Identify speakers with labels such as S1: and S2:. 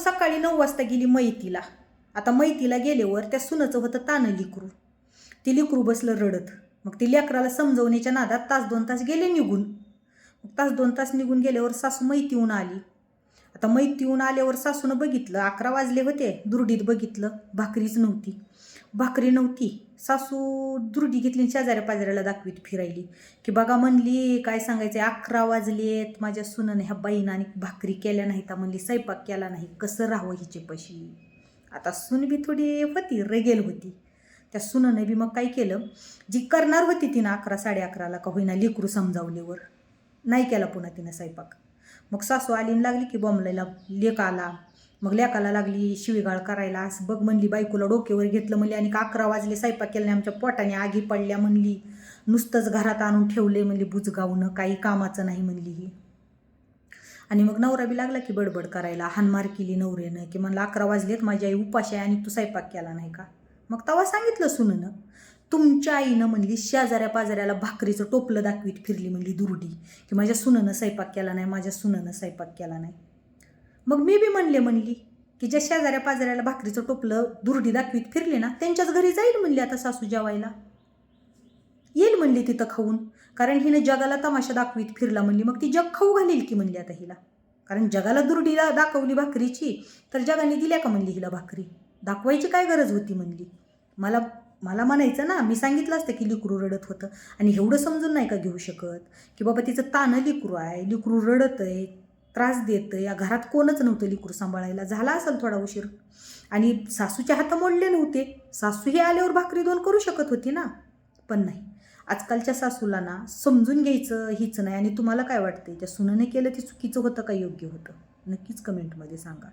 S1: सकाळी नऊ वाजता गेली मैतीला. आता मैतीला गेल्यावर त्या सुनाचं होतं तानं लिकरू. ती लिकरू बसलं रडत. मग ती लेकराला समजवण्याच्या नादात तास दोन तास गेले निघून. मग तास दोन तास निघून गेल्यावर सासू मैतीहून आली. आता मैतीहून आल्यावर सासूनं बघितलं अकरा वाजले होते दुर्डीत बघितलं भाकरीच नव्हती. भाकरी नव्हती. सासू दुर्डी घेतली आणि शेजाऱ्या पाजाऱ्याला दाखवीत फिरायली. की बघा म्हणली काय सांगायचं अकरा वाजलेत माझ्या सुनाने ह्या बाईनं आणि भाकरी केल्या नाही तर म्हणली स्वयंपाक केला नाही. कसं राहावं हिचे पशी आता सून बी थोडी होती रेगेल होती. त्या सुनाने बी मग काय केलं? जी करणार होती तिनं अकरा साडे अकराला का होईना लेकरू समजावल्यावर. नाही केला पुन्हा तिनं स्वयंपाक. मग सासू आली लागली की बॉम्बलायला लेक आला मग लेकाला लागली शिवीगाळ करायला. असं बघ म्हणली बायकोला डोक्यावर घेतलं म्हणली आणि अकरा वाजले स्वयंपाक केल्याने आमच्या पोटाने आगी पडल्या म्हणली. नुसतंच घरात आणून ठेवले म्हणली बुजगावनं काही कामाचं नाही म्हणली ही. आणि मग नवरा बी लागला की बडबड करायला हानमार केली नवऱ्यानं की म्हणलं अकरा वाजलेत माझी आई उपाशी आहे आणि तू स्वयंपाक केला नाही का? मग तेव्हा सांगितलं सुननं. तुमच्या आईनं म्हणली शेजाऱ्या पाजाऱ्याला भाकरीचं टोपलं दाखवीत फिरली म्हणली दुरडी. की माझ्या सुननं स्वयंपाक केला नाही माझ्या सुननं स्वयंपाक केला नाही. मग मी बी म्हणले म्हणली की ज्या शेजाऱ्या पाजाऱ्याला भाकरीचं टोपलं दुरडी दाखवीत फिरले ना त्यांच्याच घरी जाईल म्हणली आता सासू जेवायला. येईल म्हणली तिथं खाऊन. कारण हिनं जगाला तमाशा दाखवीत फिरला म्हणली मग ती जग खाऊ घालील की म्हणली आता हिला. कारण जगाला दुरडीला दाखवली भाकरीची तर जगाने दिल्या का म्हणली हिला भाकरी? दाखवायची काय गरज होती म्हणली? मला मला म्हणायचं ना मी सांगितलं असतं की लिकरू रडत होतं. आणि एवढं समजून नाही का घेऊ शकत? की बाबा तिचं तानं लिकरू आहे लिकरू रडत आहे त्रास देतं या घरात कोणच नव्हतं लिकरू सांभाळायला. झाला असेल थोडा उशीर. आणि सासूच्या हात मोडले नव्हते. सासू हे आल्यावर भाकरी दोन करू शकत होती ना? पण नाही. आजकालच्या सासूला ना समजून घ्यायचं हीच नाही. आणि तुम्हाला काय वाटते त्या सुनने केलं ते चुकीचं होतं का योग्य होतं? नक्कीच कमेंटमध्ये सांगा.